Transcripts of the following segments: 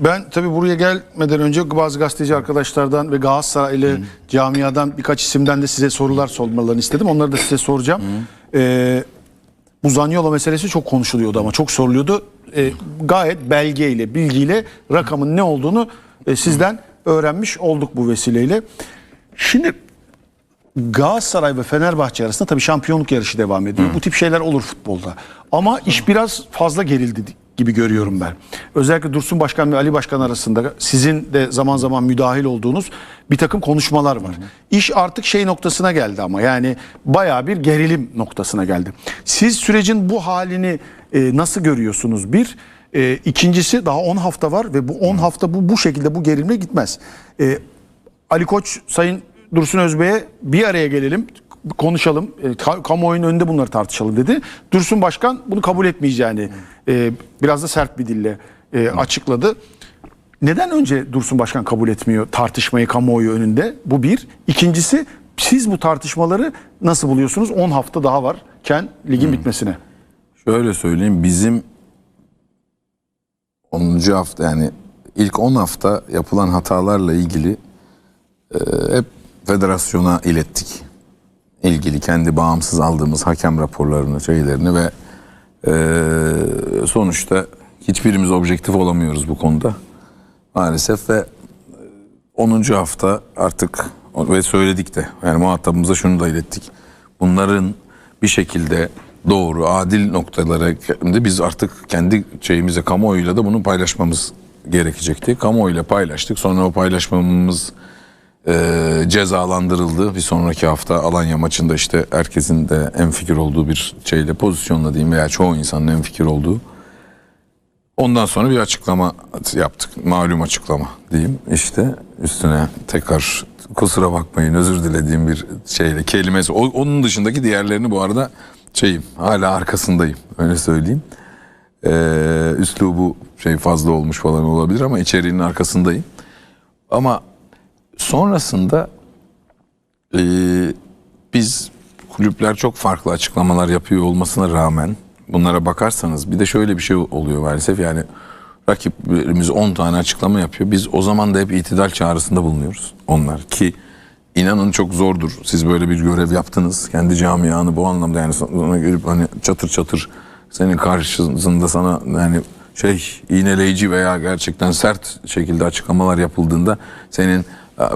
Ben tabii buraya gelmeden önce bazı gazeteci arkadaşlardan ve Galatasaraylı camiadan birkaç isimden de size sorular sormalarını istedim. Onları da size soracağım. Ee, bu Zaniolo meselesi çok konuşuluyordu ama çok soruluyordu. Ee, gayet belgeyle, bilgiyle rakamın ne olduğunu e, sizden öğrenmiş olduk bu vesileyle. Şimdi Galatasaray ve Fenerbahçe arasında tabii şampiyonluk yarışı devam ediyor. Bu tip şeyler olur futbolda. Ama iş biraz fazla gerildi gibi görüyorum ben. Özellikle Dursun Başkan ve Ali Başkan arasında sizin de zaman zaman müdahil olduğunuz bir takım konuşmalar var. İş artık şey noktasına geldi ama yani bayağı bir gerilim noktasına geldi. Siz sürecin bu halini e, nasıl görüyorsunuz? Bir, e, ikincisi daha 10 hafta var ve bu 10 hafta bu bu şekilde bu gerilimle gitmez. E, Ali Koç Sayın Dursun Özbey'e bir araya gelelim konuşalım. E, ka- kamuoyunun önünde bunları tartışalım dedi. Dursun Başkan bunu kabul etmeyeceğini e, biraz da sert bir dille e, açıkladı. Neden önce Dursun Başkan kabul etmiyor tartışmayı kamuoyu önünde? Bu bir. İkincisi siz bu tartışmaları nasıl buluyorsunuz? 10 hafta daha varken ligin bitmesine. Şöyle söyleyeyim bizim 10. hafta yani ilk 10 hafta yapılan hatalarla ilgili e, hep federasyona ilettik. İlgili kendi bağımsız aldığımız hakem raporlarını, şeylerini ve e, sonuçta hiçbirimiz objektif olamıyoruz bu konuda. Maalesef ve 10. hafta artık ve söyledik de yani muhatabımıza şunu da ilettik. Bunların bir şekilde doğru, adil noktalara biz artık kendi şeyimize kamuoyuyla da bunu paylaşmamız gerekecekti. Kamuoyuyla paylaştık. Sonra o paylaşmamız e, cezalandırıldı. Bir sonraki hafta Alanya maçında işte herkesin de en fikir olduğu bir şeyle pozisyonla diyeyim veya çoğu insanın en fikir olduğu. Ondan sonra bir açıklama yaptık. Malum açıklama diyeyim. İşte üstüne tekrar kusura bakmayın özür dilediğim bir şeyle kelimesi. O, onun dışındaki diğerlerini bu arada şeyim hala arkasındayım öyle söyleyeyim. Ee, üslubu şey fazla olmuş falan olabilir ama içeriğinin arkasındayım. Ama sonrasında e, biz kulüpler çok farklı açıklamalar yapıyor olmasına rağmen bunlara bakarsanız bir de şöyle bir şey oluyor maalesef yani rakiplerimiz 10 tane açıklama yapıyor. Biz o zaman da hep itidal çağrısında bulunuyoruz onlar ki inanın çok zordur. Siz böyle bir görev yaptınız. Kendi camianı bu anlamda yani sana gelip hani çatır çatır senin karşısında sana yani şey iğneleyici veya gerçekten sert şekilde açıklamalar yapıldığında senin "Ya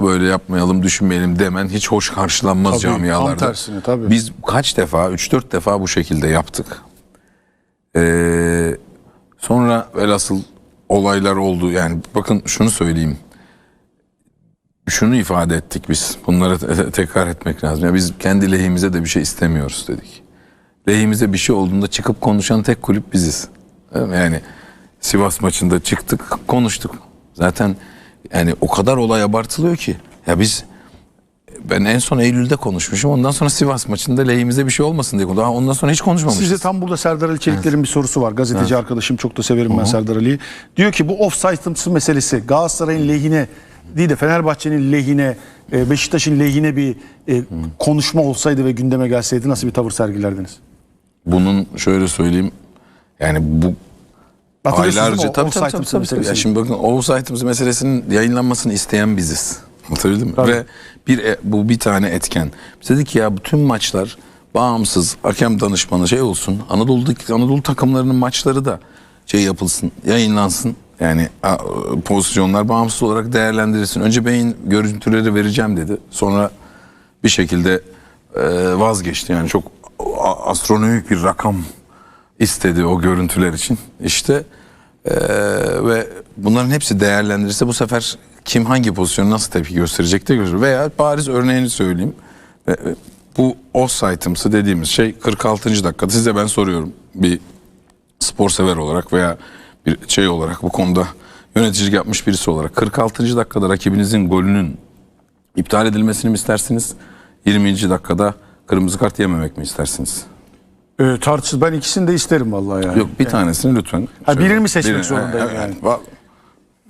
böyle yapmayalım düşünmeyelim demen hiç hoş karşılanmaz Tabii, tam camialarda. tersine, tabii. Biz kaç defa 3-4 defa bu şekilde yaptık. Ee, sonra velhasıl olaylar oldu. Yani bakın şunu söyleyeyim. Şunu ifade ettik biz. Bunları te- tekrar etmek lazım. Ya biz kendi lehimize de bir şey istemiyoruz dedik. Lehimize bir şey olduğunda çıkıp konuşan tek kulüp biziz. Yani Sivas maçında çıktık, konuştuk. Zaten yani o kadar olay abartılıyor ki. Ya biz ben en son Eylül'de konuşmuşum. Ondan sonra Sivas maçında lehimize bir şey olmasın diye. Daha ondan sonra hiç konuşmamışız. Size tam burada Serdar Ali Çelikler'in bir sorusu var. Gazeteci arkadaşım çok da severim ben Serdar Ali'yi. Diyor ki bu offside'ımsı meselesi Galatasaray'ın lehine değil de Fenerbahçe'nin lehine, e, Beşiktaş'ın lehine bir e, konuşma olsaydı ve gündeme gelseydi nasıl bir tavır sergilerdiniz? Bunun şöyle söyleyeyim. Yani bu aylarca tabii tabii, tabii, tabii, tabii. Ya şimdi bakın offside'ımız meselesinin yayınlanmasını isteyen biziz. Anlatabildim mi? Ve bir e- bu bir tane etken. Biz dedik ki ya bütün maçlar bağımsız hakem danışmanı şey olsun. Anadolu'daki Anadolu takımlarının maçları da şey yapılsın, yayınlansın. Yani a, pozisyonlar bağımsız olarak değerlendirilsin. Önce beyin görüntüleri vereceğim dedi. Sonra bir şekilde e, vazgeçti. Yani çok astronomik bir rakam istedi o görüntüler için. İşte eee, ve bunların hepsi değerlendirirse bu sefer kim hangi pozisyonu nasıl tepki gösterecek de gösterir. Veya bariz örneğini söyleyeyim. Ve Bu offside'ımsı dediğimiz şey 46. dakikada size ben soruyorum. Bir spor sever olarak veya bir şey olarak bu konuda yöneticilik yapmış birisi olarak 46. dakikada rakibinizin golünün iptal edilmesini mi istersiniz? 20. dakikada kırmızı kart yememek mi istersiniz? E, tartışız. Ben ikisini de isterim vallahi yani. Yok bir tanesini lütfen. Ha, birini mi seçmek zorundayım yani? va-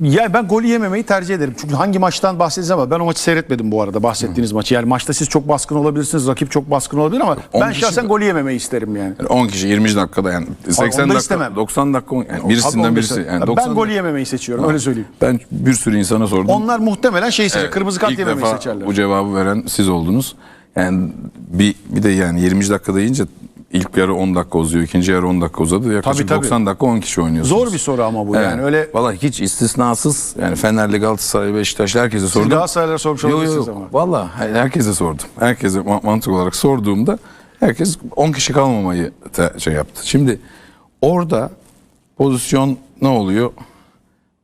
Ya ben golü yememeyi tercih ederim. Çünkü hangi maçtan bahsedeceğiz ama ben o maçı seyretmedim bu arada bahsettiğiniz maçı. Yani maçta siz çok baskın olabilirsiniz, rakip çok baskın olabilir ama On ben kişi- şahsen golü yememeyi isterim yani. Yani 10 kişi 20 dakikada yani 80 onu da dakika istemem. 90 dakika yani Abi birisinden onu birisi desem- yani ben 90 golü yememeyi seçiyorum öyle söyleyeyim. Ben bir sürü insana sordum. Onlar muhtemelen şey seçer, Evet, kırmızı kart ilk yememeyi defa seçerler. Bu cevabı veren siz oldunuz. Yani bir, bir de yani 20 dakika deyince ilk yarı 10 dakika uzuyor, ikinci yarı 10 dakika uzadı. Yaklaşık Tabii, tabii. 90 dakika 10 kişi oynuyorsunuz. Zor bir soru ama bu yani öyle Vallahi hiç istisnasız yani Fenerli, Galatasaray, Beşiktaş herkese sordum. Galatasaraylılara sormuş Yo, yo, olabilirsiniz ama. Vallahi herkese sordum. Herkese ma- mantık olarak sorduğumda herkes 10 kişi kalmamayı şey yaptı. Şimdi orada pozisyon ne oluyor?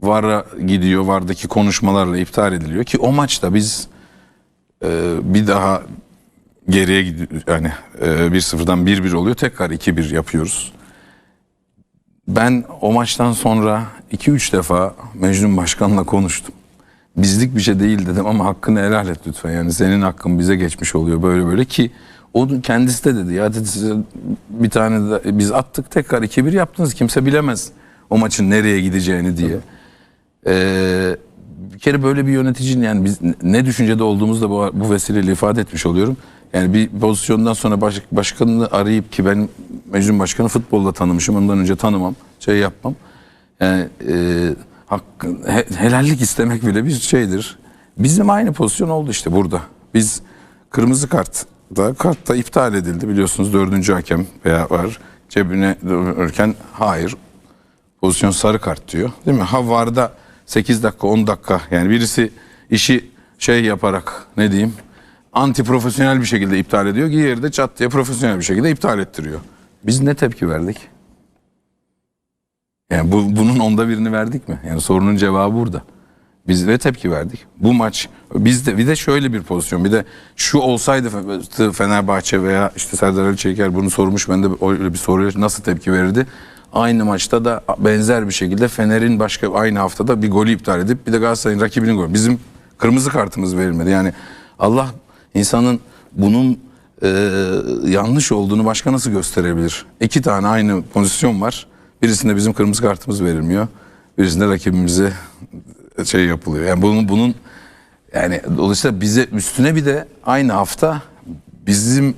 VAR'a gidiyor. VAR'daki konuşmalarla iptal ediliyor ki o maçta biz e, bir daha geriye gidiyor. Yani e, 1-0'dan 1-1 oluyor. Tekrar 2-1 yapıyoruz. Ben o maçtan sonra 2-3 defa Mecnun Başkan'la konuştum. Bizlik bir şey değil dedim ama hakkını helal et lütfen. Yani senin hakkın bize geçmiş oluyor böyle böyle ki onun kendisi de dedi ya dedi size bir tane de biz attık tekrar 2-1 yaptınız kimse bilemez o maçın nereye gideceğini diye. Ee, bir kere böyle bir yöneticinin yani biz ne düşüncede olduğumuzu da bu, bu vesileyle ifade etmiş oluyorum. Yani bir pozisyondan sonra baş, başkanını arayıp ki ben Mecnun Başkanı futbolda tanımışım ondan önce tanımam şey yapmam. Yani e, hakkı, he- helallik istemek bile bir şeydir. Bizim aynı pozisyon oldu işte burada. Biz kırmızı kart da kart da iptal edildi biliyorsunuz dördüncü hakem veya var cebine dönürken hayır pozisyon sarı kart diyor. Değil mi? Ha varda 8 dakika 10 dakika yani birisi işi şey yaparak ne diyeyim anti profesyonel bir şekilde iptal ediyor. Diğeri de çat diye profesyonel bir şekilde iptal ettiriyor. Biz ne tepki verdik? Yani bu, bunun onda birini verdik mi? Yani sorunun cevabı burada. Biz ne tepki verdik? Bu maç bizde bir de şöyle bir pozisyon. Bir de şu olsaydı Fe- Fenerbahçe veya işte Serdar Ali Çeker bunu sormuş. Ben de öyle bir soruya nasıl tepki verirdi? Aynı maçta da benzer bir şekilde Fener'in başka aynı haftada bir golü iptal edip bir de Galatasaray'ın rakibinin golü. Bizim kırmızı kartımız verilmedi. Yani Allah insanın bunun e, yanlış olduğunu başka nasıl gösterebilir? İki tane aynı pozisyon var. Birisinde bizim kırmızı kartımız verilmiyor. Birisinde rakibimize şey yapılıyor. Yani bunun bunun yani dolayısıyla bize üstüne bir de aynı hafta bizim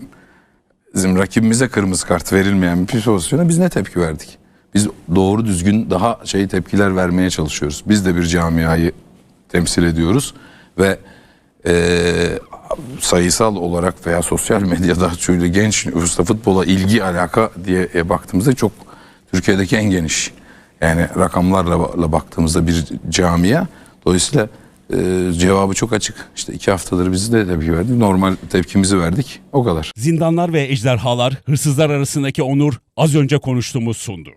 bizim rakibimize kırmızı kart verilmeyen bir pozisyona biz ne tepki verdik? Biz doğru düzgün daha şey tepkiler vermeye çalışıyoruz. Biz de bir camiayı temsil ediyoruz ve eee, sayısal olarak veya sosyal medyada şöyle genç nüfusta futbola ilgi alaka diye e, baktığımızda çok Türkiye'deki en geniş yani rakamlarla ba- baktığımızda bir camia. Dolayısıyla e, cevabı çok açık. İşte iki haftadır biz de tepki verdik. Normal tepkimizi verdik. O kadar. Zindanlar ve ejderhalar, hırsızlar arasındaki onur az önce konuştuğumuz sundu.